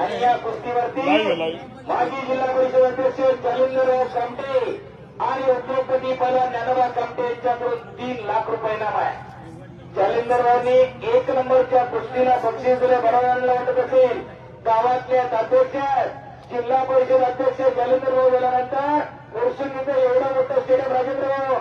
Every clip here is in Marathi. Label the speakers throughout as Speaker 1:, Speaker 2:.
Speaker 1: आणि या कुस्तीवरती. माजी जिल्हा परिषद अध्यक्ष जालिंदरराव कामटे आणि उद्योगपती पहिला ज्ञानोबा कामटे यांच्याकडून तीन लाख रुपये नाम आहे. जालिंदररावनी एक नंबरच्या कुस्तीला बक्षीस दिले बनवण्याला वाटत असेल. गावातल्या अध्यक्ष जिल्हा परिषद अध्यक्ष जालिंदरराव गेल्यानंतर वर्षुंगीचं एवढं मोठं स्टेडियम राजेंद्रराव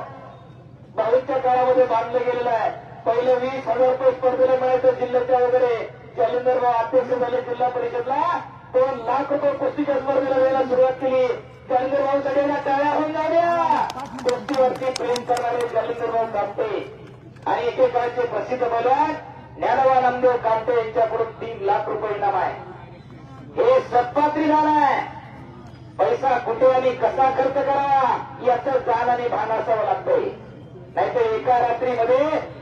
Speaker 1: बावीसच्या काळामध्ये बांधलं गेलेलं आहे. पहिलं वीस हजार रुपये स्पर्धेला मिळायचं जिल्ह्याच्या वगैरे. जालिंदरराव अध्यक्ष झाले जिल्हा परिषदला. दोन लाख रुपये कुस्तीच्या स्पर्धेला द्यायला सुरुवात केली. जालिंदरराव सगळ्यांना टाळ्या होऊन जाऊया. कुस्तीवरती प्रेम करणारे जालिंदरराव कामटे आणि एकेकाळचे प्रसिद्ध बोलवान ज्ञानवा नामदेव कामटे यांच्याकडून तीन लाख रुपये इनाम आहे. हे सत्पात्री दान आहे. पैसा कुठे आणि कसा खर्च करावा याचं जाण आणि भान असावं लागतंय. नाहीतर एका रात्रीमध्ये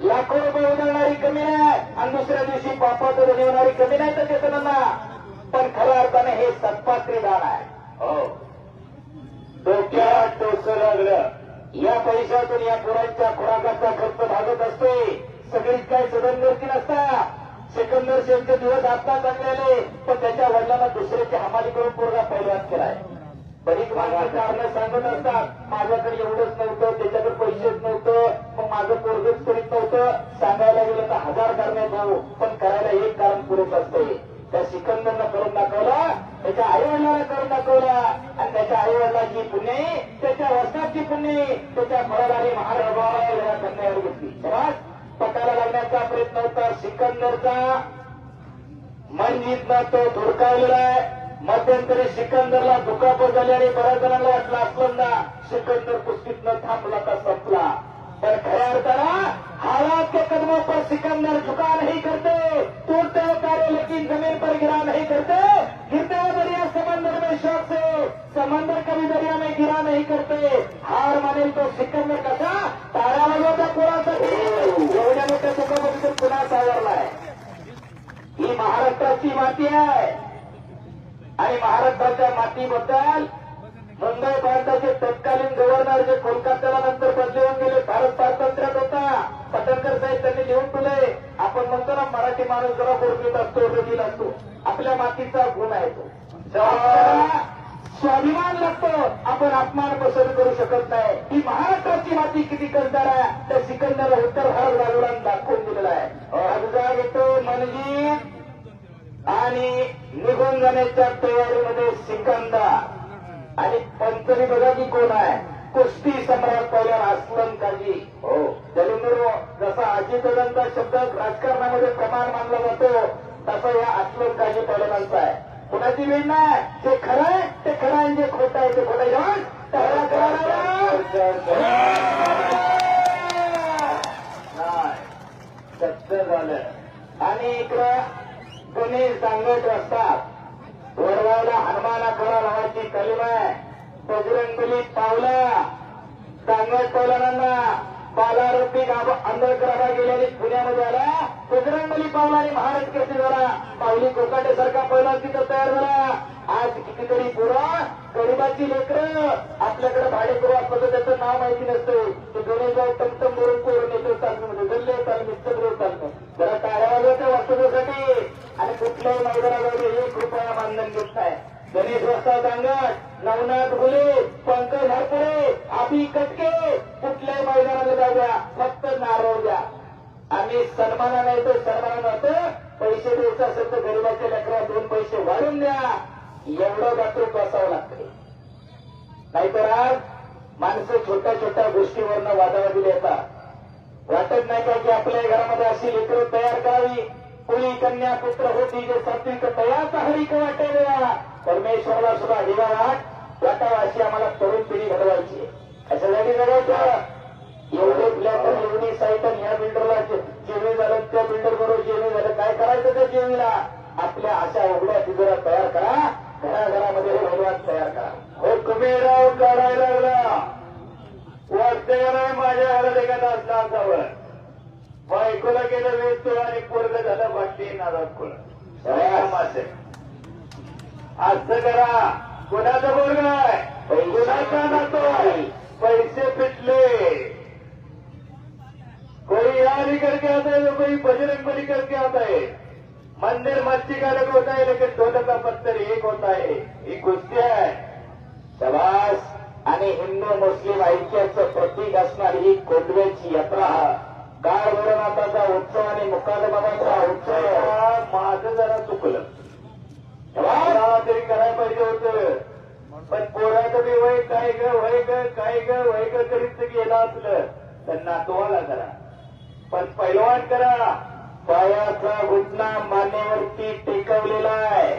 Speaker 1: लाखो रुपये उधळणारी कमी नाही आणि दुसऱ्या दिवशी पापाचं होणारी कमी नाही तर चेतनांना पण खऱ्या अर्थाने हे सत्पात्री दान आहे. हो. डोक्यात डोकं लागलं. या पैशातून या पोरांच्या खुराकाचा खर्च भागत असते सगळीच काय सदनगरची नसता. सिकंदर शेखचे दिवस आता चांगले आले पण त्याच्या वडिलांना दुसऱ्याची हमाली करून पोरगा पहिल्याच केलाय. बरीच माणसं कारण सांगत असतात. माझ्याकडे एवढंच नव्हतं त्याच्याकडे पैसेच नव्हतं. मग माझं पोरगच करीत नव्हतं. सांगायला गेलं तर हजार कारण भाऊ पण करायला एक कारण पुरेच असते त्या सिकंदरनं करून दाखवला त्याच्या आई वडिलांना करून दाखवला. आणि त्याच्या आई वडिलांची पुण्य त्याच्या वस्ताची पुण्य त्याच्या फळदारी महाराजाला कन्यावर घेतली. पटाला लागण्याचा प्रयत्न होता. सिकंदरचा मन जिंकला तो धुडकावलेला आहे मध्यंतरी सिकंदरला दुखापत झाली आणि बऱ्याच जणांना वाटलं असलं ना सिकंदर कुस्तीत न थांबला का संपला. पण खऱ्या अर्थानं हालात के कदमों पर सिकंदर झुका नहीं करते टूटते हुए तारे लेकिन जमीन पर गिरा नहीं करते गिरते हुए दरिया समंदर में शौक से समंदर कभी दरिया में गिरा नहीं करते. हार मानेल तो सिकंदर कसा? तारा वाजवता कोणासाठी? एवढ्या मोठ्या दुखापतीतून पुन्हा सावरलाय ही महाराष्ट्राची माती आहे. आणि महाराष्ट्राच्या मातीबद्दल मुंबई प्रांताचे तत्कालीन गव्हर्नर जे कोलकात्याला नंतर बदलून गेले भारत स्वातंत्र्यात होता. पटणकर साहेब त्यांनी लिहून ठेवले आपण म्हणतो ना मराठी माणूस जरा गोरगीत असतो रगील असतो. आपल्या मातीचा गुण आहे तो. स्वाभिमान लागतो. आपण अपमान पसंत करू शकत नाही. ही महाराष्ट्राची माती किती कंदार आहे. त्या सिकंदर उत्तर भारत बाजूला दाखवून दिलेला आहे. अर्जा घेतो मनजीत आणि निघून जाण्याच्या तयारीमध्ये सिकंदर आणि पंचमी बघा की कोण आहे कुस्ती सम्राट पहिल्यावर अस्लम काजी हो जलिंदर जसा अजितदांचा शब्द राजकारणामध्ये प्रमाण मानला जातो तसा या अस्लम काजी पहिल्यांदा आहे कुणाची वेळ नाही जे खरं आहे ते खरं आहे जे खोटं आहे ते खोटं नाही सत्य झालं आणि इकडं कोणी सांगत असतात वडगावला हनुमाना खरा नावाची कलीम आहे. बजरंगली पावला. सांगत पौलांना बालारोपी आंबेडकरांना गेल्याने पुण्यामध्ये आला. बजरंगली पावला आणि महाराज कसे झाला पावली कोकाटे सारखा पहिला तिथं तयार झाला. आज कितीतरी पुरा गरीबाची लेकरं आपल्याकडे भाडेकरू असलं तर त्याचं नाव माहिती नसतं. ते गणेशराव टमटम भरून करून येतो म्हणजे गल्ले चालणं सगळं चालणं. जरा टाळ्या वाजवायच्या वास्तव्यासाठी कुठल्याही मैदानावर एक रुपया मानधन घेत नाही. गणेश वस्ता दांगट नवनाथ गुले पंकज हरपुरे आबी कटके कुठल्याही मैदानाला जाऊ द्या फक्त नारळ द्या. आम्ही सन्माना नाही तर सन्मान पैसे द्यायचं असेल तर गरीबाच्या लेकरात दोन पैसे वाढून द्या. एवढं मात्र बसावं लागते नाहीतर आज माणसं छोट्या छोट्या गोष्टीवरनं वादावादी येतात वाटत नाही का की आपल्या घरामध्ये अशी लेकरं तयार करावी? कुणी कन्या पुत्र होती जे सात्विक तयाचा हरिक वाटे देवा परमेश्वराला सुद्धा हिवाळात वाटावा अशी आम्हाला तरुण पिढी घडवायची अशासाठी घडवायचं. एवढे फ्लॅट एवढी साईट आणि ह्या बिल्डरला जेवी झालं त्या बिल्डर बरोबर जेवी झालं काय करायचं त्या जेवीला आपल्या अशा एवढ्या तिजोऱ्या तयार करा घराघरामध्ये भगवान तयार करा हो कुबेराव काढायला लागला वाटतंय का नाही माझ्या घरात एका नाचनावर बायकोला गेलं वेचतो आणि पोरग झालं वाटते नादात कोण असं करा कोणाचा पोरग आहे कोणाचा नातो आहे पैसे पिटले कोई यहाँ नहीं करके आता है तो कोई बजरंग बली करके आता है मंदिर मस्जिद अलग होता है लेकिन दोनों का पत्थर एक होता है ही कुस्ती आहे. शबास आणि हिंदू मुस्लिम ऐक्याचं प्रतीक असणारी ही कोंडव्याची यात्रा. गाड भरनाथाचा उत्सव आणि मुकादमाचा उत्सव. माझं जरा चुकलं. तरी करायला पाहिजे होतं. पण पोराचं बी वय काय ग वय ग काय ग वय ग करीत गेला असलं. तर नातवाला करा. पण पैलवान करा. पायाचा घुटना मानेवरती टेकवलेला आहे.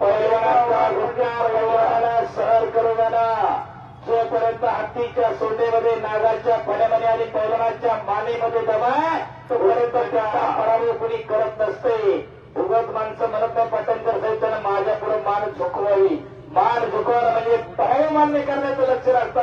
Speaker 1: पैलवानाचा घुटना पैलवानाला सहर करू द्याला जोपर्यंत हत्तीच्या सोंडेमध्ये नागाच्या फण्यामध्ये आणि पैलवानाच्या मानेमध्ये दबाय तोपर्यंत त्याचा पराभव कुणी करत नसते. उगत माणसं म्हणत नाही पटंकर साहेब त्यानं माझ्या पुढे मान झुकवावी. मान झुकवायला म्हणजे पाय मान्य करण्याचं लक्ष असतं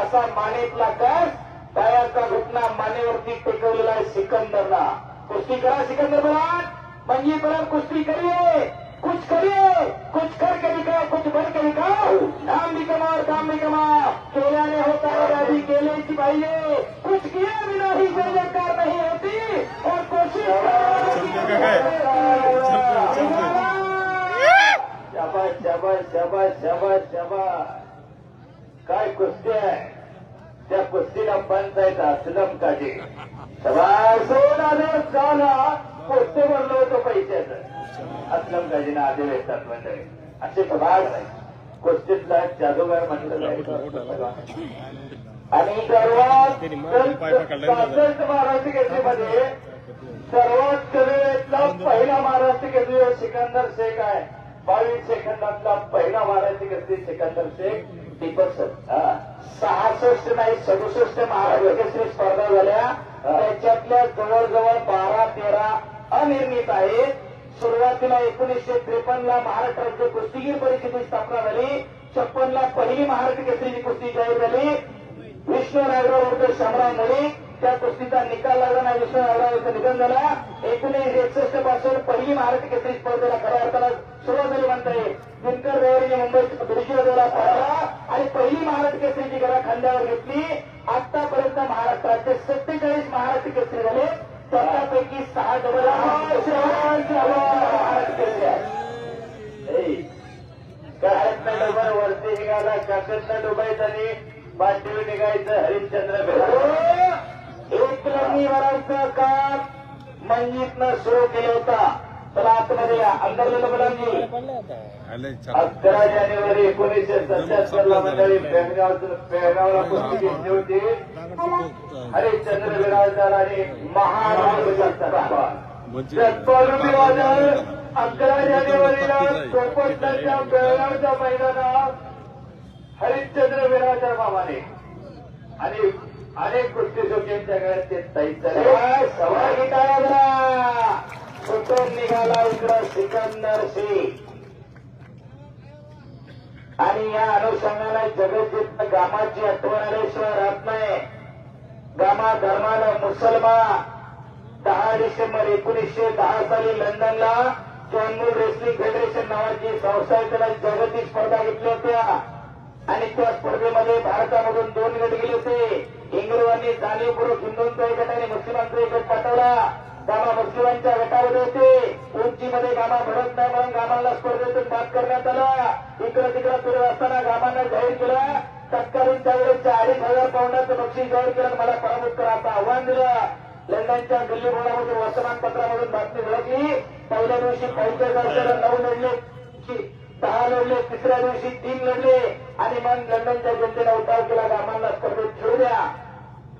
Speaker 1: असा मानेतला कस? पायाचा घुटणा मानेवरती टेकवलेला आहे सिकंदरला. कुस्ती करा सिकंदर बलान म्हणजे बलान कुश्ती करिए। कुछ करिए कुछ करके दिखाओ कुछ बन के दिखाओ। नाम भी कमाओ काम भी कमाओ केल्याने होता है अभी केले की पाहिजे कुछ किया बिना ही जय जयकार नहीं होती। और कोशिश शाबाश शाबाश शाबाश शाबाश शाबाश काय कुश्ती आहे त्या कुस्तीला पंचायत असलम काजी सभासद आलो झाला पोस्ट भरलं होतं पैशाचं. असलम काजीनं आधी येतात मंडळी. असे सभाग नाही कुस्तीतला जादूगार म्हटलं आणि सर्वात पासष्ट महाराष्ट्र केंद्रीमध्ये सर्वात कवेतला पहिला महाराष्ट्र केंद्रीय सिकंदर शेख आहे. बावीस सेकंदातला पहिला महाराष्ट्र केंद्रीय सिकंदर शेख. दीपक सर. सहासष्ट नाही सदुसष्ट महाराष्ट्र स्पर्धा झाल्या. त्याच्यातल्या जवळजवळ बारा तेरा अनिर्णित आहेत. सुरुवातीला एकोणीसशे त्रेपन्न ला महाराष्ट्र राज्य कुस्तीगीर परिषदेची स्थापना झाली. छप्पन ला पहिली महाराष्ट्र केसरीची कुस्ती जाहीर झाली. विष्णू नागराव विरुद्ध शामराव मुळे त्या कुस्तीचा निकाल लागला नाही विष्णू नागराव निधन झालं. एकोणीसशे एकसष्टपासून पहिली महाराष्ट्र केसरी स्पर्धेला खऱ्या अर्थाला सुरुवात झाली म्हणता येईल दिनकर रेवरीने मुंबईत दुरुजीला पाहिला आणि पहिली महाराष्ट्र केसरीची गळा खांद्यावर घेतली. आतापर्यंत महाराष्ट्राचे सत्तेचाळीस महाराष्ट्र केसरी झाले. त्यापैकी सहा डबल महाराष्ट्र केसरी वरती निघाला डोबायचं आणि निघायचं हरिश्चंद्र एक लग्नी भरायचं काम मंजितनं सुरू केलं होता. चला आतमध्ये या अंदरलेलं मुलांनी अकरा जानेवारी एकोणीसशे सत्याहत्तर ला मंडळी बेळगाव बेळगावला कुस्ती घेतली होती. हरिश्चंद्र विराजदार आणि महाराष्ट्र जगपालुबी वादळ अकरा जानेवारीला सोपटच्या बेळगावच्या मैदानात हरिश्चंद्र विराजदार मामाने. आणि अनेक कुस्ती शोकींच्या गळ्यात ते तैतरे सभा घेता कुठून निघाला इकडं सिकंदर सिंग. आणि या अनुषंगाने जगत गामाची आठवण आल्याशिवाय राहत नाही गामा धर्मानं मुसलमान. दहा डिसेंबर एकोणीसशे दहा साली लंडनला जॉनमूल रेसलिंग फेडरेशन नावाची संस्था त्याला जागतिक स्पर्धा घेतल्या होत्या. आणि त्या स्पर्धेमध्ये भारतामधून दोन गट गेले होते. इंग्रजांनी जाणीवपूर्वक हिंदूंचा एक गट आणि मुस्लिमांचा एक गट पाठवला गामा मुस्लिमांच्या गटामध्ये होते उंचीमध्ये गामा भरत नाही म्हणून गामांना स्पर्धेतून बाद करण्यात आला. इकडे तिकडे फिरत असताना गामांना जाहीर केलं. तत्कालीन त्यावेळेस अडीच हजार पाऊंडाचं बक्षीस जाहीर केलं मला पराभूत करायचं आव्हान दिलं. लंडनच्या दिल्ली भवनामध्ये वर्तमानपत्रामधून बातमी ओळखली पहिल्या दिवशी पंचायत वर्षाला नऊ लढले. दहा लढले. तिसऱ्या दिवशी तीन लढले. आणि मग लंडनच्या जनतेला उठाव केला. गामांना स्पर्धेत खेळू द्या.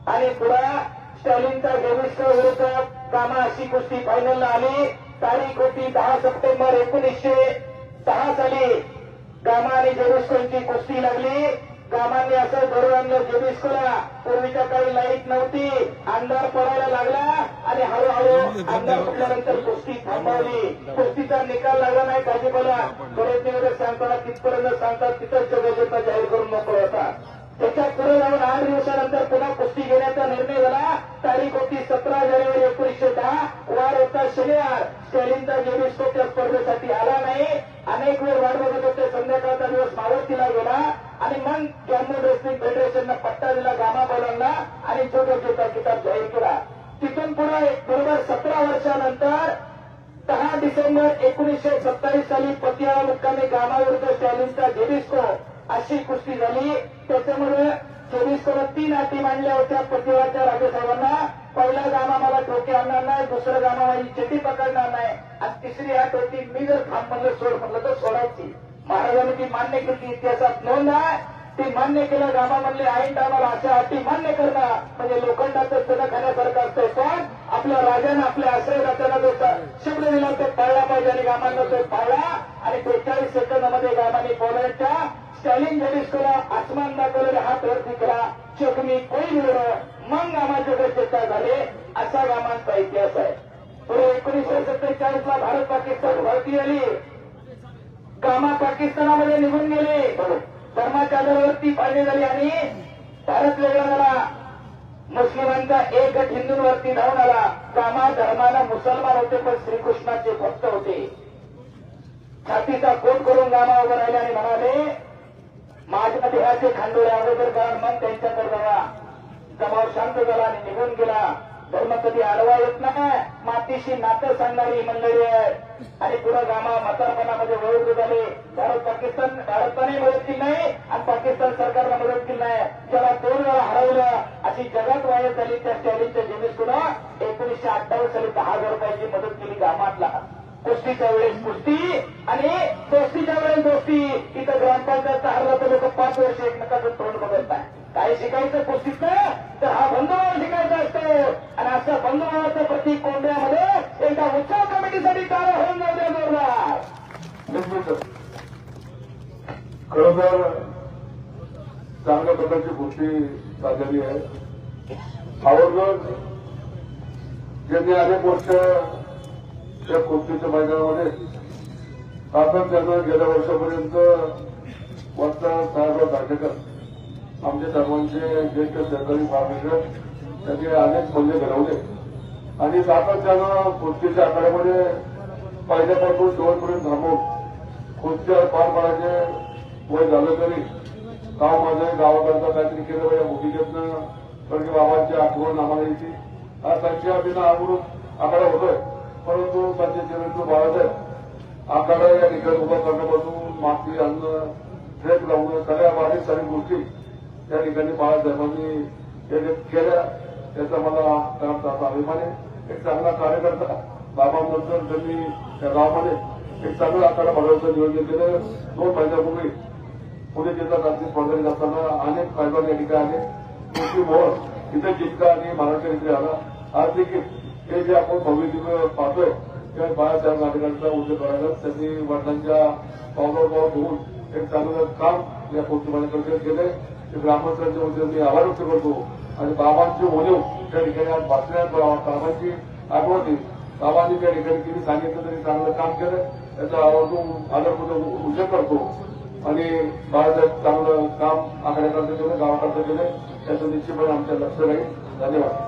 Speaker 1: आणि पुढे स्टॅलिनचा गेविस्क विरुद्ध कामा अशी कुस्ती फायनलला आली. तारीख होती दहा सप्टेंबर एकोणीसशे दहा साली. गामा आणि जेविस्कोची कुस्ती लागली. गामांनी असं घडून आणलं जेविस्कोला पूर्वीच्या काळी लाइट नव्हती. अंधार पडायला लागला आणि हळूहळू अंधार फुटल्यानंतर कुस्ती थांबवली. कुस्तीचा निकाल लागला नाही भाजीपाला. बरेच दिवस सांगताना तिथपर्यंत सांगतात तिथंच जगजेता जाहीर जानेवारी एकोणीसशे दहा वार होता शनिवार. स्टॅलिनचा जेवीस तो त्या स्पर्धेसाठी आला नाही. अनेक वेळ वाट बघत होते. संध्याकाळचा दिवस मावळतीला गेला. आणि मग जम्मू रेस्लिंग फेडरेशननं पट्टा दिला गामा बोलांना आणि छोटा छोटा किताब जाहीर केला. तिथून पुढे बरोबर सतरा वर्षानंतर दहा डिसेंबर एकोणीसशे सत्तावीस साली पतियाळा मुक्कामी गामाविरुद्ध स्टॅलिनचा जेबिस्को अशी कुस्ती झाली. त्याच्यामुळे जेबिस्कोनं तीन अटी मांडल्या होत्या पतियाळाच्या राजेसाहेबांना. पहिला गामा मला ठोके आणणार नाही दुसरं गामा माझी चिठी पकडणार नाही. आणि तिसरी अट होती मी जर थांब म्हणलं सोड म्हणलं तर सोडायची. महाराजांनी ती मान्य केली इतिहासात नोंद आहे. ती मान्य केलं गामा म्हणले आईन टायमाला अशा अटी मान्य करणं म्हणजे लोखंडाचं चण खाण्यासारखं असतं पण आपल्या राजानं आपल्या आश्रयदात्याला जो शब्द दिला तो पाळला पाहिजे आणि गामांना तो पाळला. आणि बेचाळीस सेकंदामध्ये गामाने पोलंडच्या स्टॅलिन जडिस्कोला आसमान दाखवलेला हात वरती करा चकमी कोई मिळवलं मग गामाचे चर्चा झाले? असा गामांचा इतिहास आहे. पुढे एकोणीसशे सत्तेचाळीस ला भारत पाकिस्तान भरती आली. गामा पाकिस्तानामध्ये निघून गेले. धर्माच्या आधारावरती फायदे झाले आणि भारत वेगळा झाला. मुस्लिमांचा एक गट हिंदूंवरती धावून आला. कामा धर्माला मुसलमान होते पण श्रीकृष्णाचे भक्त होते. छातीचा कोट करून गामा उभं राहिले आणि म्हणाले माझ्या देहाचे खांडोळे अगोदर कारण मग त्यांच्याकडे जावा. जमाव शांत झाला आणि निघून गेला. धर्म कधी आडवा येत नाही. मातीशी नातं सांगणारी ही मंडळी आहे आणि पुढे गामा म्हातारपणामध्ये वळवले झाले भारत पाकिस्तान भारताने मदत केली नाही आणि पाकिस्तान सरकारला मदत केली नाही. ज्याला दोन वेळा हरवलं अशी जगात वाया झाली त्या स्टॅलिनच्या जेमिस्कुनं एकोणीसशे अठ्ठावीस साली दहा हजार रुपयाची मदत केली गामातला. कुस्तीच्या वेळेस कुस्ती आणि दोस्तीच्या वेळेस दोस्ती. इथं ग्रामपंचायत हरला तर लोक पाच वर्ष एकमेकांचं तोंड बघत नाही काय शिकायचं कुस्तीच? तर हा बंधुभाव शिकायचा असतो. आणि असं बंधुभावाचं प्रतीक कोंबड्यामध्ये एकदा उत्सव कमिटीसाठी कार्य होऊन जाऊ द्या जोरदार.
Speaker 2: खरोखर चांगल्या प्रकारची गोष्टी झालेली आहे. आवर्जून ज्यांनी अनेक वर्ष या कुस्तीच्या मैदानामध्ये आपण त्यांना गेल्या वर्षापर्यंत वक्ता साहेबराव दांडेकर आमच्या सर्वांचे ज्येष्ठ सरकारी फार्मेकर त्यांनी अनेक मूल्य घडवले. आणि सातत्यानं कुस्तीच्या आखाड्यामध्ये पहिल्यापासून शेवटपर्यंत थांबून खुर्च्या पार पाडायचे वय झालं तरी गाव माझं गावाकडचं काहीतरी केलं पाहिजे मुलीकडनं कारण की बाबांची आठवण आम्हाला येते. आज त्यांची आम्ही आवडून आकडा होतोय. परंतु त्यांचे चिरंजीव बाळासाहेब आखाडा या ठिकाणी उभा करण्यापासून माती आणणं ट्रेक लावणं सगळ्या बारीक सारी गोष्टी त्या ठिकाणी बाळासाहेबांनी केल्या. त्याचा मला त्याचा अभिमान आहे एक चांगला कार्यकर्ता बाबांनंतर त्यांनी त्या गावामध्ये एक चांगला आखाडा भरवण्याचं नियोजन केलं. दोन महिन्यापूर्वी पुणे जिल्हा क्रांती स्पर्धा घेत असताना अनेक मैदान या ठिकाणी आले. मोठी मोहर इथे जितका आणि महाराष्ट्र इथे आला. आज देखील हे जे आपण भव्य पाहतो पाहतोय त्या बाळासाहेब नाटकांचा उल्लेख करायला त्यांनी वडिलांच्या पावलावर पाव होऊन एक चांगलं काम या पोस्टमानाकडे केले ते ग्रामस्थांच्या वतीने मी आभार व्यक्त करतो. आणि बाबांची ओलीव त्या ठिकाणी आज बातम्यात बाबांची आठवणी बाबांनी त्या ठिकाणी किती सांगितलं तरी चांगलं काम केलं त्याचा आवर्जून आदरपूर्वक उल्लेख करतो. आणि बाळासाहेब चांगलं काम आखाड्याकरता केलं गावाकरता केलं त्याचं निश्चितपणे आमच्या लक्ष राहील. धन्यवाद.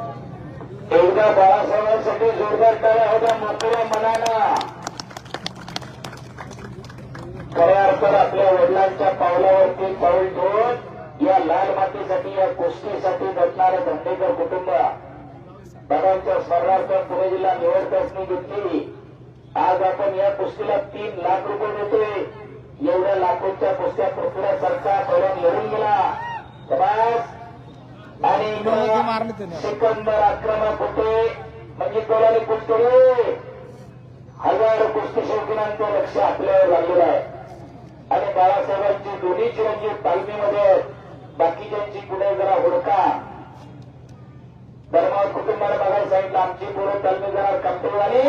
Speaker 1: एकदा बाळासाहेबांसाठी जोरदार टाळ्या होता मोकळ्या मनानं खऱ्या अर्थात आपल्या वडिलांच्या पावलावरती पाऊल ठेवून या लाल मातीसाठी या कुस्तीसाठी झटणारं धंडेकर कुटुंब. बाबांच्या स्मरणार्थ पुणे जिल्हा निवड चाचणी घेतली. आज आपण या कुस्तीला तीन लाख रुपये देतोय. एवढ्या लाखोच्या कुस्त्या पृथ्वीसारखा पहिल्यान येऊन गेला. आणि इकडं सिकंदर आक्रमक होते. म्हणजे कोणाने कुस्ती हजार कुस्ती शौकीनांचं लक्ष आपल्यावर लागलेलं आहे. आणि बाळासाहेबांची दोन्ही चिरंजीव तालमीमध्ये आहेत. बाकीच्यांची पुढे जरा हुडका. धर्मावर कुटुंबाला बघायला सांगितलं आमची पोरं तालमी जरा कमते झाली